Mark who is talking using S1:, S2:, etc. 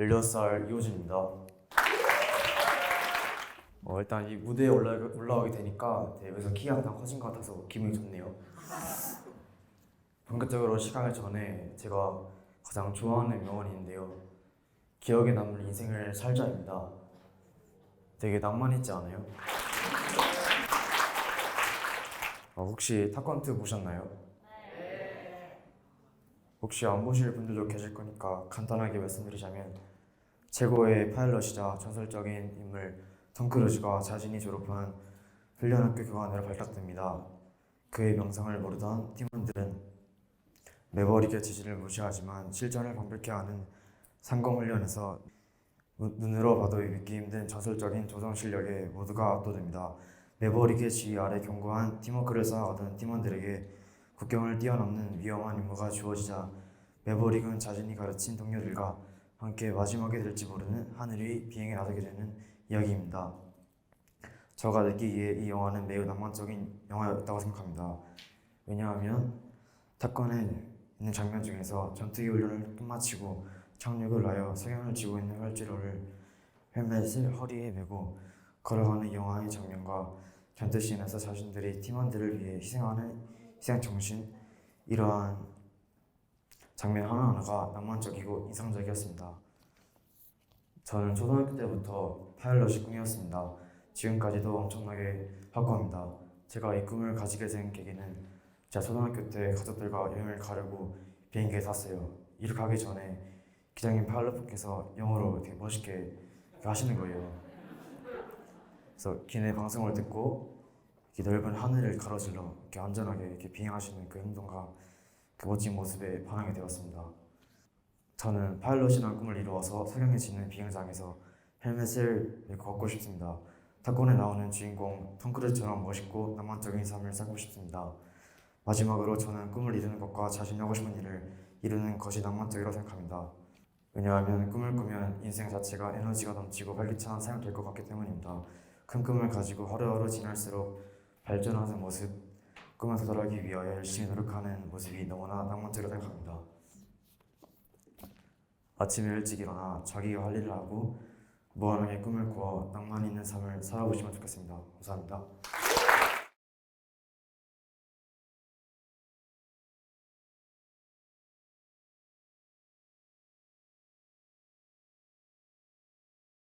S1: 16살 이호준입니다. 어, 일단 이 무대에 올라, 올라오게 되니까 대회에서 키가 항상 커진 것 같아서 기분이 좋네요. 본격적으로 시작하기 전에 제가 가장 좋아하는 명언이 있는데요. 기억에 남는 인생을 살자입니다. 되게 낭만 있지 않아요? 어, 혹시 타건트 보셨나요? 혹시 안 보실 분들도 계실 거니까 간단하게 말씀드리자면 최고의 파일럿이자 전설적인 인물 톰 크루즈가 자신이 졸업한 훈련 학교 교관으로 발탁됩니다. 그의 명성을 모르던 팀원들은 매버릭의 지시를 무시하지만 실전을 방불케 하는 상공훈련에서 눈- 눈으로 봐도 믿기 힘든 전설적인 조성 실력에 모두가 압도됩니다. 매버릭의 지휘 아래 견고한 팀워크를 쌓아가던 팀원들에게 국경을 뛰어넘는 위험한 임무가 주어지자 매버릭은 자신이 가르친 동료들과 함께 마지막에 될지 모르는 하늘 위 비행에 나서게 되는 이야기입니다. 저가 느끼기에 이 영화는 매우 낭만적인 영화였다고 생각합니다. 왜냐하면 탑건에 있는 장면 중에서 전투기 훈련을 끝마치고 착륙을 하여 석양을 쥐고 있는 활주로를 헬멧을 허리에 메고 걸어가는 이 영화의 장면과 전투씬에서 자신들이 팀원들을 위해 희생하는 희생 정신 이러한 장면 하나하나가 낭만적이고 인상적이었습니다. 저는 초등학교 때부터 파일럿이 꿈이었습니다. 지금까지도 엄청나게 확고합니다. 제가 이 꿈을 가지게 된 계기는 제가 초등학교 때 가족들과 여행을 가려고 비행기에 탔어요. 이렇게 가기 전에 기장님 파일럿분께서 영어로 되게 멋있게 하시는 거예요. 그래서 기내 방송을 듣고 이렇게 넓은 하늘을 가로질러 이렇게 안전하게 이렇게 비행하시는 그 행동과 그 멋진 모습에 반하게 되었습니다. 저는 파일럿이라는 꿈을 이루어서 석양이 지는 비행장에서 헬멧을 걷고 싶습니다. 탑건에 나오는 주인공 톰 크루즈처럼 멋있고 낭만적인 삶을 살고 싶습니다. 마지막으로 저는 꿈을 이루는 것과 자신이 하고 싶은 일을 이루는 것이 낭만적이라고 생각합니다. 왜냐하면 꿈을 꾸면 인생 자체가 에너지가 넘치고 활기찬 삶이 될 것 같기 때문입니다. 큰 꿈을 가지고 하루하루 지날수록 발전하는 모습, 꿈을 도달하기 위하여 열심히 노력하는 모습이 너무나 낭만적이라고 생각합니다. 아침에 일찍 일어나 자기가 할 일을 하고 무한하게 꿈을 꾸어 낭만 있는 삶을 살아보시면 좋겠습니다. 감사합니다.